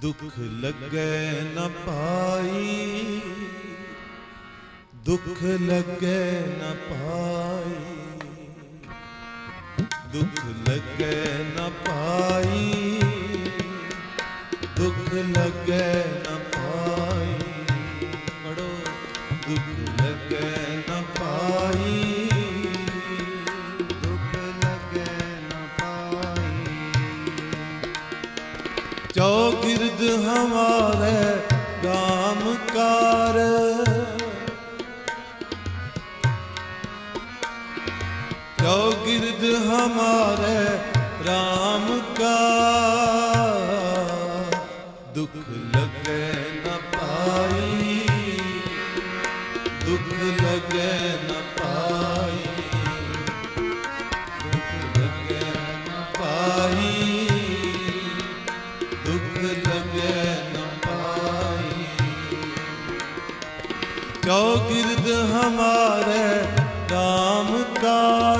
ਦੁੱਖ ਲੱਗੇ ਨ ਪਾਈ। ਦੁੱਖ ਲੱਗੇ ਨ ਪਾਈ। ਦੁੱਖ ਲੱਗੇ ਨ ਪਾਈ। ਦੁੱਖ ਲੱਗੇ ਚੌਗਿਰਦ ਹਮਾਰੇ ਰਾਮ ਕਾ। ਦੁੱਖ ਲਗੇ ਨ ਪਾਈ। ਦੁੱਖ ਲਗੇ ਨ ਪਾਈ। ਦੁੱਖ ਲਗੇ ਨ ਪਾਈ। ਦੁੱਖ ਲਗੇ ਨ ਪਾਈ। ਚੌਗਿਰਦ ਹਮਾਰੇ ਰਾਮ ਕਾਰ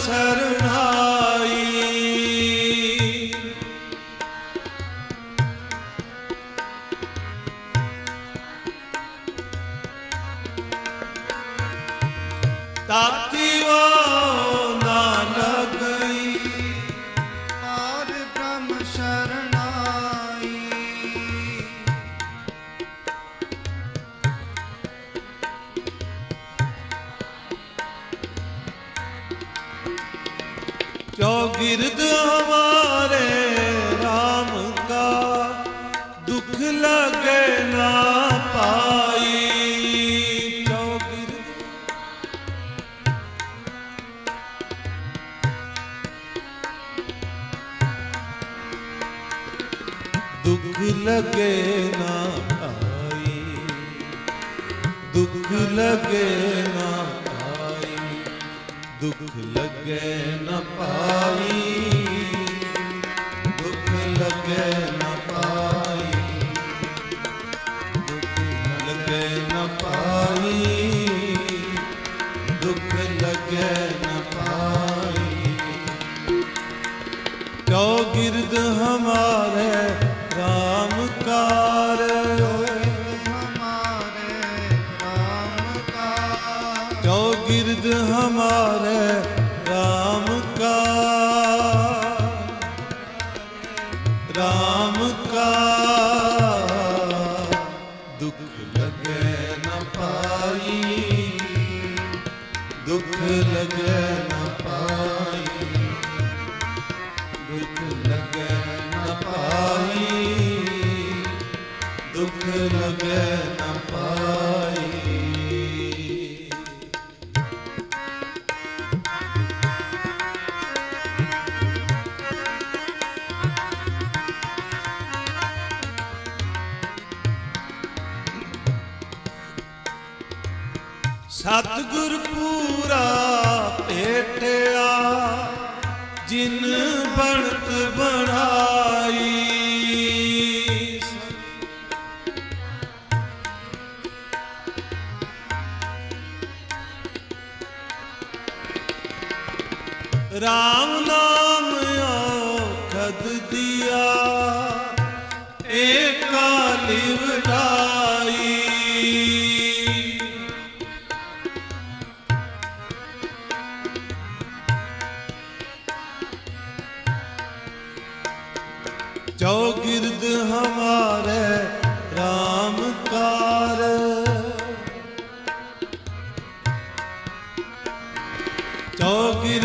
ਬ੍ਰਹਮ ਸਰਣਾਈ ਤਾਤੀ ਵਾ चौगिर्द हमारे राम का दुख लगे ना पाई चौगिर्द दुख लगे ना पाई दुख लगे ना पाई ਦੁੱਖ ਲੱਗੇ ਨ ਪਾਈ, ਦੁੱਖ ਲੱਗੇ ਨ ਪਾਈ, ਦੁੱਖ ਲੱਗੇ ਨ ਪਾਈ, ਦੁੱਖ ਲੱਗੇ ਨ ਪਾਈ। ਚੌਗਿਰਦ ਹਮਾਰੇ ਕਾ ਦੁੱਖ ਲਗੇ ਨਾ ਪਾਈ। ਦੁੱਖ ਲਗੇ ਨਾ ਪਾਈ। ਦੁੱਖ ਲਗੇ ਨਾ ਪਾਈ। ਦੁੱਖ ਲਗੇ ਸਤਿਗੁਰ ਪੂਰਾ ਭੇਟਿਆ ਜਿਨ ਬਣਤ ਬਣਾਈ। ਰਾਮ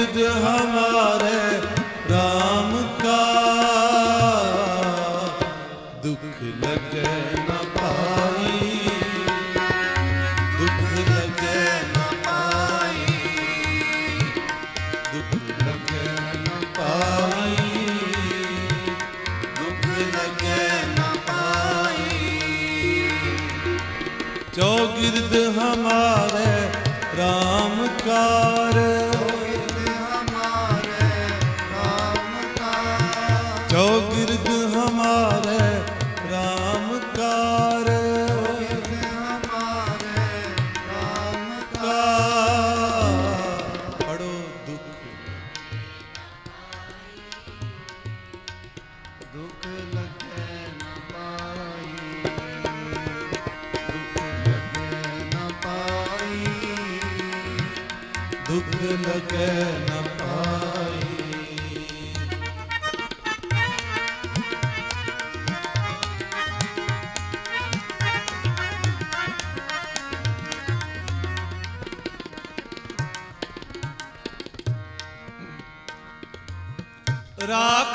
गिरद हमारे राम का दुख लगे न पाई दुख लगे न पाई दुख लगे न पाई दुख लगे न पाई चौगिर्द हमारे राम कार राख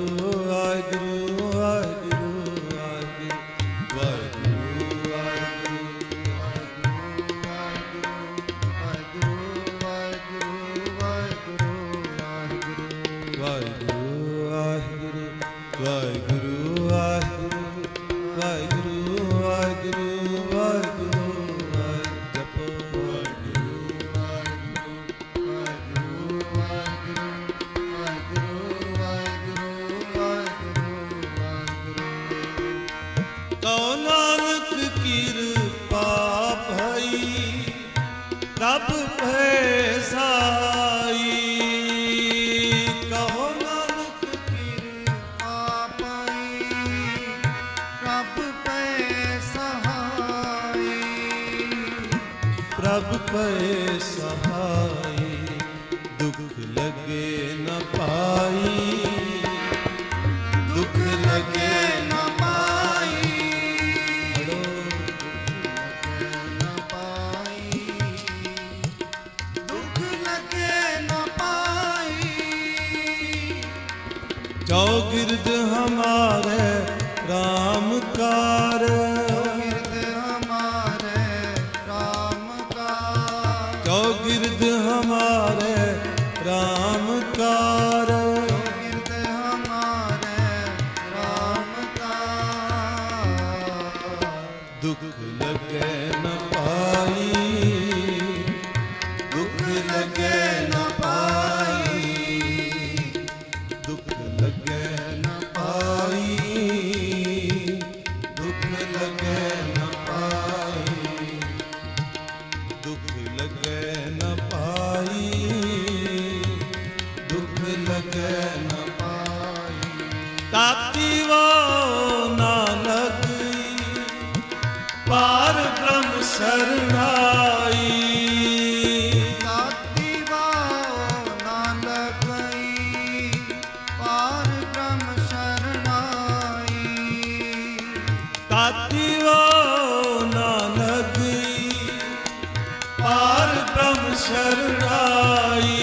ਰਸਾਈ ਕਹੋ ਨਾਨਕ ਪ੍ਰਭ ਪੈ ਪ੍ਰਭ ਪੈ ਦੁੱਖ ਲਗੇ ਨਾ ਪਾਈ। ਦੁੱਖ ਲਗੇ God. ਤਾਤੀਵੋ ਨਾਨਕ ਪਾਰ ਬ੍ਰਹਮ ਸਰਨਾਈ ਤਾਤੀਵੋ ਨਾਨਕ ਪਾਰ ਬ੍ਰਹਮ ਸਰਨਾਈ ਤਾਤੀਵੋ ਨਾਨਕ ਪਾਰ ਬ੍ਰਹਮ ਸਰਨਾਈ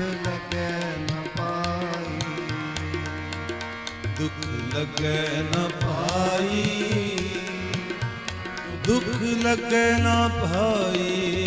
ਲਗੈ ਨ ਪਾਈ ਦੁੱਖ ਲਗੈ ਨ ਭਾਈ ਦੁੱਖ ਲੱਗੈ ਨ ਭਾਈ